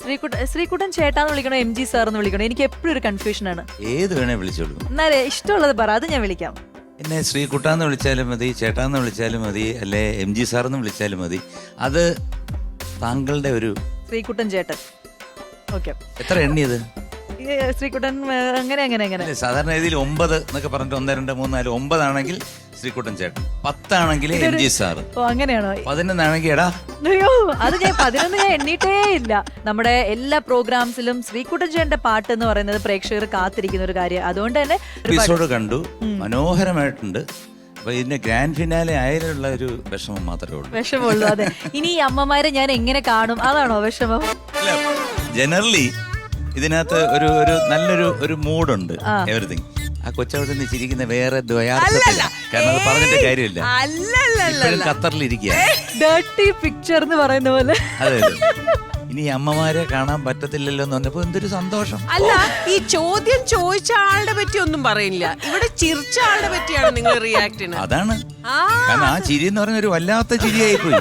ശ്രീകുട്ടൻ ശ്രീകുട്ടൻ ചേട്ടാന്ന് വിളിക്കണോ M G sir എന്ന് വിളിക്കണോ? എനിക്ക് എപ്പോഴും ഒരു കൺഫ്യൂഷൻ ആണ്. ഏത് വേണേ വിളിച്ചോളൂ എന്നാലേ ഇഷ്ടമുള്ളത് പറ അത് ഞാൻ വിളിക്കാം. എന്നെ ശ്രീകുട്ടാന്ന് വിളിച്ചാലും മതി ചേട്ടാന്ന് വിളിച്ചാലും മതി അല്ലെ എം ജി എന്ന് വിളിച്ചാലും മതി. അത് താങ്കളുടെ ഒരു ശ്രീകുട്ടൻ ചേട്ടൻ. ഓക്കെ. എത്ര എണ്ണിയത്? ശ്രീകുട്ടൻ അങ്ങനെ അങ്ങനെ അങ്ങനെ. അല്ലെ സാധാരണ രീതിയിൽ ഒമ്പത് എന്നൊക്കെ പറഞ്ഞിട്ട് ഒന്ന് രണ്ട് മൂന്ന് നാല് ഒമ്പതാണെങ്കിൽ ശ്രീകുട്ടൻ ചേട്ടൻ. പത്താണെങ്കിൽ എം ജി സാറ്. ഓ അങ്ങനെയാണോ? പതിനൊന്നാണെങ്കിൽ എടാ. അയ്യോ അത് ഞാൻ പതിനൊന്ന് ഞാൻ എണ്ണീട്ടേ ഇല്ല. നമ്മുടെ എല്ലാ പ്രോഗ്രാംസിലും ശ്രീകുട്ടൻ ചേട്ടന്റെ പാട്ട് എന്ന് പറയുന്നത് പ്രേക്ഷകർ കാത്തിരിക്കുന്ന ഒരു കാര്യം. അതുകൊണ്ട് തന്നെ എപ്പിസോഡ് കണ്ടു. മനോഹരമായിട്ടുണ്ട്. അപ്പൊ ഇതിന്റെ ഗ്രാൻഡ് ഫിനാലെ ആയാലുള്ള ഒരു വിഷമം മാത്രമേ ഉള്ളൂ. വിഷമമുള്ളൂ അതെ. ഇനി ഈ അമ്മമാരെ ഞാൻ എങ്ങനെ കാണും? അതാണോ വിഷമം? ജനറലി ഇതിനകത്ത് ഒരു ഒരു നല്ലൊരു ഒരു മൂഡുണ്ട് എവറിഥിങ് ആ കൊച്ചവിടെ നിന്ന് ചിരിക്കുന്ന വേറെ ദ്വയാർത്ഥത്തില്ല കാരണം അത് പറഞ്ഞിട്ട് കാര്യമില്ല. ഇപ്പോഴും ഖത്തറിലിരിക്കുക ഡേർട്ടി പിക്ചർ എന്ന് പറയുന്ന പോലെ. അതെ ഇനി അമ്മമാരെ കാണാൻ പറ്റത്തില്ലല്ലോ എന്ന് പറഞ്ഞപ്പോ എന്തൊരു സന്തോഷം. അല്ല ഈ ചോദ്യം ചോദിച്ച ആളുടെ പറ്റി ഒന്നും പറയില്ല. ഇവിടെ ചിരിച്ച ആളുടെ പറ്റിയാണ് നിങ്ങൾ റിയാക്ട് ചെയ്യുന്നത് അതാണ്. കാരണം ആ ചിരി എന്ന് പറഞ്ഞ ഒരു വല്ലാത്ത ചിരിയായി പോയി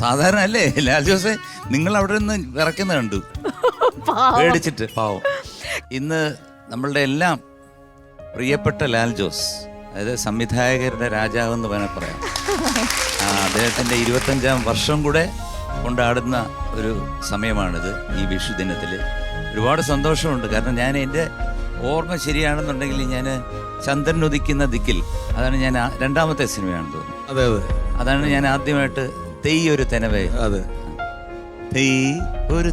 സാധാരണ അല്ലേ? ലാൽ ജോസെ നിങ്ങൾ അവിടെ നിന്ന് ഇറക്കുന്ന കണ്ടു. പേടിച്ചിട്ട് പാവം. ഇന്ന് നമ്മളുടെ എല്ലാം പ്രിയപ്പെട്ട ലാൽ ജോസ് അതായത് സംവിധായകരുടെ രാജാവ് എന്ന് വേണേൽ പറയാം. അദ്ദേഹത്തിന്റെ അദ്ദേഹത്തിന്റെ ഇരുപത്തഞ്ചാം വർഷം കൂടെ കൊണ്ടാടുന്ന ഒരു സമയമാണിത് ഈ വിഷു ദിനത്തിൽ ഒരുപാട് സന്തോഷമുണ്ട്. കാരണം ഞാൻ എന്റെ ഓർമ്മ ശരിയാണെന്നുണ്ടെങ്കിൽ ഞാൻ ചന്ദ്രൻ ഉദിക്കുന്ന ദിക്കിൽ അതാണ് ഞാൻ രണ്ടാമത്തെ സിനിമയാണെന്ന് തോന്നുന്നു. അതെ അതെ. അതാണ് ഞാൻ ആദ്യമായിട്ട് തെയ്യൊരു ഒരു തെനവേ. അതെ. ഒരു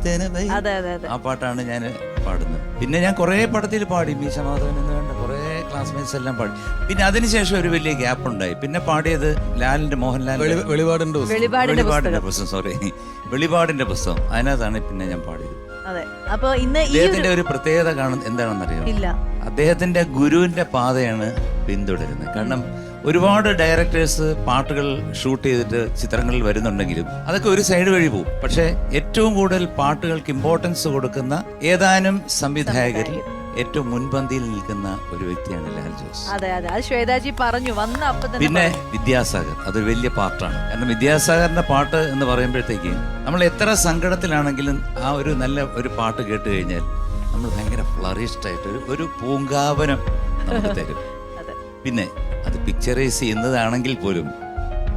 അതെ അതെ അതെ. ആ പാട്ടാണ് ഞാൻ പാടുന്നത്. പിന്നെ ഞാൻ കുറേ പടത്തിൽ പാടി മീശ മാധവൻ എന്ന് വേണ്ട കുറേ ക്ലാസ്മേറ്റ്സ് എല്ലാം പാടി. പിന്നെ അതിനുശേഷം ഒരു വലിയ ഗ്യാപ്പ് ഉണ്ടായി. പിന്നെ പാടിയത് ലാലിന്റെ മോഹൻലാൽ വെളി- വെളിപാടിന്റെ വെളിപാടിന്റെ വെളിപാടിന്റെ പുസ്തകം. സോറി വെളിപാടിന്റെ പുസ്തകം. അതിനകത്താണ് പിന്നെ ഞാൻ പാടിയത്. അതെ. അപ്പൊ ഇന്ന് അദ്ദേഹത്തിന്റെ ഒരു പ്രത്യേകത കാണുന്ന എന്താണെന്നറിയാം? ഇല്ല. അദ്ദേഹത്തിന്റെ ഗുരുവിന്റെ പാതയാണ് പിന്തുടരുന്നത്. കാരണം ഒരുപാട് ഡയറക്ടേഴ്സ് പാട്ടുകൾ ഷൂട്ട് ചെയ്തിട്ട് ചിത്രങ്ങളിൽ വരുന്നുണ്ടെങ്കിലും അതൊക്കെ ഒരു സൈഡ് വഴി പോകും പക്ഷേ ഏറ്റവും കൂടുതൽ പാട്ടുകൾക്ക് ഇമ്പോർട്ടൻസ് കൊടുക്കുന്ന ഏതാനും സംവിധായകരിൽ ഏറ്റവും മുൻപന്തിയിൽ നിൽക്കുന്ന ഒരു വ്യക്തിയാണ് ലാൽ ജോസ്. അതെ അതെ. അത് ശ്വേതാജി പറഞ്ഞു വന്ന അപ്പം പിന്നെ. വിദ്യാസാഗർ. അതൊരു വലിയ പാർട്ടാണ് കാരണം വിദ്യാസാഗറിന്റെ പാട്ട് എന്ന് പറയുമ്പോഴത്തേക്ക് നമ്മൾ എത്ര സങ്കടത്തിലാണെങ്കിലും ആ ഒരു നല്ല ഒരു പാട്ട് കേട്ട് കഴിഞ്ഞാൽ നമ്മൾ ഭയങ്കര ഫ്ലറിഷ്ഡ് ആയിട്ട് ഒരു ഒരു പൂങ്കാവനം നമുക്ക് തരും. പിന്നെ അത് പിക്ചറൈസ് ചെയ്യുന്നതാണെങ്കിൽ പോലും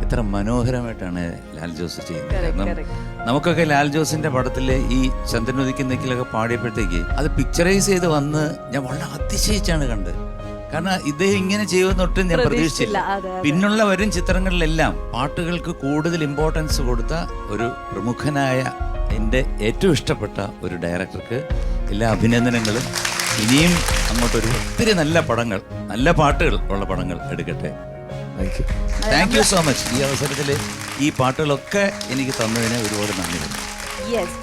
എത്ര മനോഹരമായിട്ടാണ് ലാൽ ജോസ് ചെയ്യുന്നത്. കാരണം നമുക്കൊക്കെ ലാൽ ജോസിന്റെ പടത്തിൽ ഈ ചന്ദ്രനുദിക്കുന്നെങ്കിലൊക്കെ പാടിയപ്പോഴത്തേക്ക് അത് പിക്ചറൈസ് ചെയ്ത് വന്ന് ഞാൻ വളരെ അതിശയിച്ചാണ് കണ്ടത്. കാരണം ഇദ്ദേഹം ഇങ്ങനെ ചെയ്യുമെന്ന് ഒട്ടും ഞാൻ പ്രതീക്ഷിച്ചില്ല. പിന്നുള്ള വരും ചിത്രങ്ങളിലെല്ലാം പാട്ടുകൾക്ക് കൂടുതൽ ഇമ്പോർട്ടൻസ് കൊടുത്ത ഒരു പ്രമുഖനായ എന്റെ ഏറ്റവും ഇഷ്ടപ്പെട്ട ഒരു ഡയറക്ടർക്ക് എല്ലാ അഭിനന്ദനങ്ങളും. ഇനിയും അങ്ങോട്ടൊരു ഒത്തിരി നല്ല പടങ്ങൾ നല്ല പാട്ടുകൾ ഉള്ള പടങ്ങൾ എടുക്കട്ടെ. താങ്ക് യു സോ മച്ച് ഈ അവസരത്തിൽ ഈ പാട്ടുകളൊക്കെ എനിക്ക് തന്നതിന് ഒരുപാട് നന്ദി യെസ്